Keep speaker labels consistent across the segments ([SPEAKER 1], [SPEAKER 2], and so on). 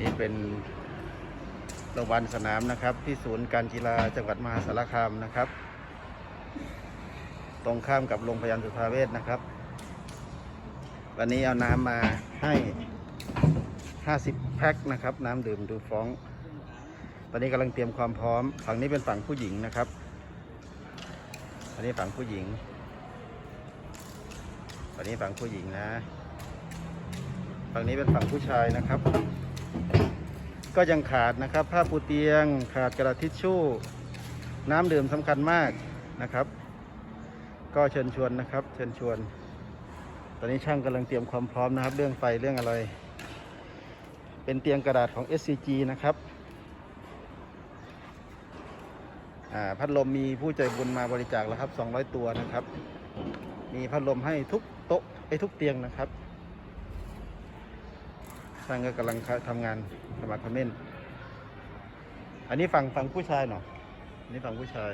[SPEAKER 1] นี่เป็นโรงพยาบาลสนามนะครับ ที่ศูนย์การกีฬาจังหวัดมหาสารคามนะครับ ตรงข้ามกับโรงพยาบาลสุทาเวชนะครับ วันนี้เอาน้ำมาให้ 50 แพ็คนะครับ น้ำดื่มดูฟ้อง ตอนนี้กำลังเตรียมความพร้อม ฝั่งนี้เป็นฝั่งผู้หญิงนะครับ อันนี้ฝั่งผู้หญิงฝั่งนี้ฝั่งผู้หญิงนะ ฝั่งนี้เป็นฝั่งผู้ชายนะครับ ก็ยังขาดนะครับ ผ้าปูเตียง ขาดกระดาษทิชชู่ น้ำดื่มสำคัญมากนะครับ ก็เชิญชวนนะครับ เชิญชวน ตอนนี้ช่างกำลังเตรียมความพร้อมนะครับ เรื่องไฟเรื่องอะไร เป็นเตียงกระดาษของ SCG นะครับพัดลมมีผู้ใจบุญมาบริจาคแล้วครับ 200 ตัวนะครับ มีพัดลมให้ทุกโต๊ะไอ้ทุกเตียงนะครับ ช่างก็กำลังทำงานสมัครคอมเมนต์อันนี้ฝั่งฝั่งผู้ชายเนาะอันนี้ฝั่งผู้ชาย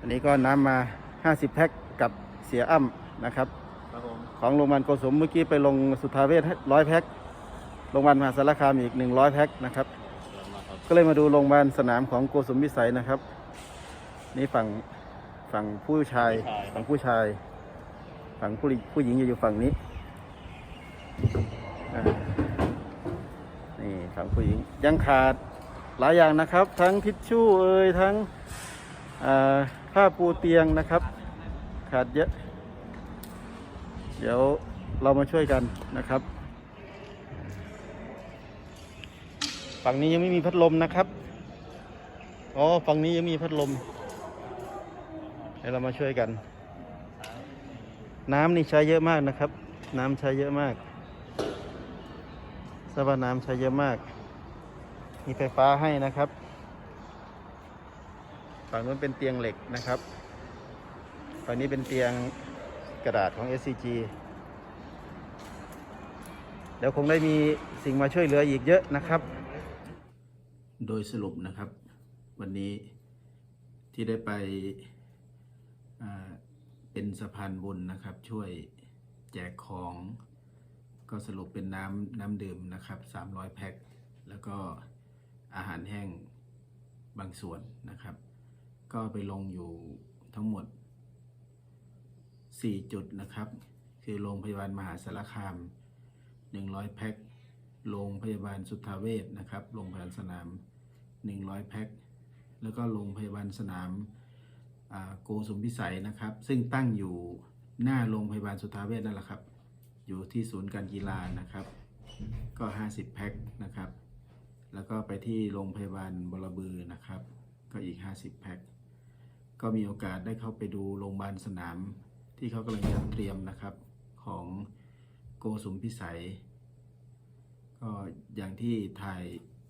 [SPEAKER 1] อันนี้ก็น้ำมา 50 แพ็คกับเสียอ้ำนะครับ
[SPEAKER 2] ครับผม
[SPEAKER 1] ของโรงพยาบาลโกสมเมื่อกี้ไปลงสุทธาเวชร้อยแพ็คโรงพยาบาลมหาสารคามอีก 100 แพ็คนะครับ ก็เลยมาดูโรงพยาบาลสนามของโกสมวิสัยนะครับ นี่ฝั่งฝั่งผู้ชายฝั่งผู้ชาย ฝั่งผู้หญิงผู้หญิงจะอยู่ฝั่งนี้ อ่างผู้หญิงยังขาดหลายอย่างนะครับ ทั้งทิชชู่เอ่ยทั้งผ้าปูเตียงนะครับ ขาดเยอะ เดี๋ยวเรามาช่วยกันนะครับ ฝั่งนี้ยังไม่มีพัดลมนะครับอ๋อฝั่งนี้ยังมีพัดลมเดี๋ยวเรามาช่วยกัน น้ำนี่ใช้เยอะมากนะครับ น้ำใช้เยอะมาก สภาพน้ำใช้เยอะมาก มีไฟฟ้าให้นะครับฝั่งนู้นเป็นเตียงเหล็กนะครับฝั่งนี้เป็นเตียงกระดาษของ SCG เดี๋ยวคงได้มีสิ่งมาช่วยเหลืออีกเยอะนะครับ โดยสรุปนะครับ วันนี้ที่ได้ไปเป็นสะพานบุญนะครับ ช่วยแจกของ ก็สรุปเป็นน้ำน้ำดื่มนะครับ300 แพ็ค แล้วก็อาหารแห้งบางส่วนนะครับ ก็ไปลงอยู่ทั้งหมด 4 จุดนะครับ คือโรงพยาบาลมหาสารคาม 100 แพ็ค โรงพยาบาลสุทธาเวชนะครับ โรงพยาบาลสนาม 100 แพ็ค แล้วก็โรงพยาบาลสนามโกสุมพิสัยนะครับ ซึ่งตั้งอยู่หน้าโรงพยาบาลสุทธาเวชนั่นแหละครับ อยู่ที่ศูนย์การกีฬานะครับ ก็ 50 แพ็คนะครับ แล้วก็ไปที่โรงพยาบาลบรบือนะครับ ก็อีก 50 แพ็คก็มีโอกาสได้เข้าไปดูโรงพยาบาลสนาม ที่เขากำลังจัดเตรียมนะครับของโกสุมพิสัย ก็อย่างที่ถ่าย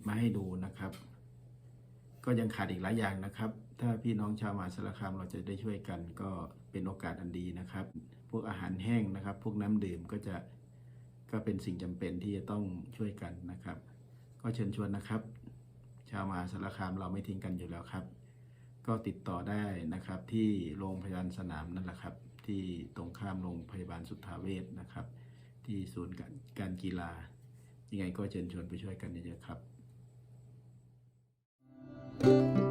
[SPEAKER 1] มาให้ดูนะครับ ก็ยังขาดอีกหลายอย่างนะครับ ถ้าพี่น้องชาวมหาสารคามเราจะได้ช่วยกันก็เป็นโอกาสอันดีนะครับ พวกอาหารแห้งนะครับ พวกน้ำดื่มก็จะก็เป็นสิ่งจำเป็นที่จะต้องช่วยกันนะครับ ก็เชิญชวนนะครับ ชาวมหาสารคามเราไม่ทิ้งกันอยู่แล้วครับ ก็ติดต่อได้นะครับที่โรงพยาบาลสนามนั่นแหละครับ ที่ตรงข้ามโรงพยาบาลสุทธาเวชนะครับ ที่ศูนย์การกีฬา ยังไงก็เชิญชวนไปช่วยกันเยอะๆครับ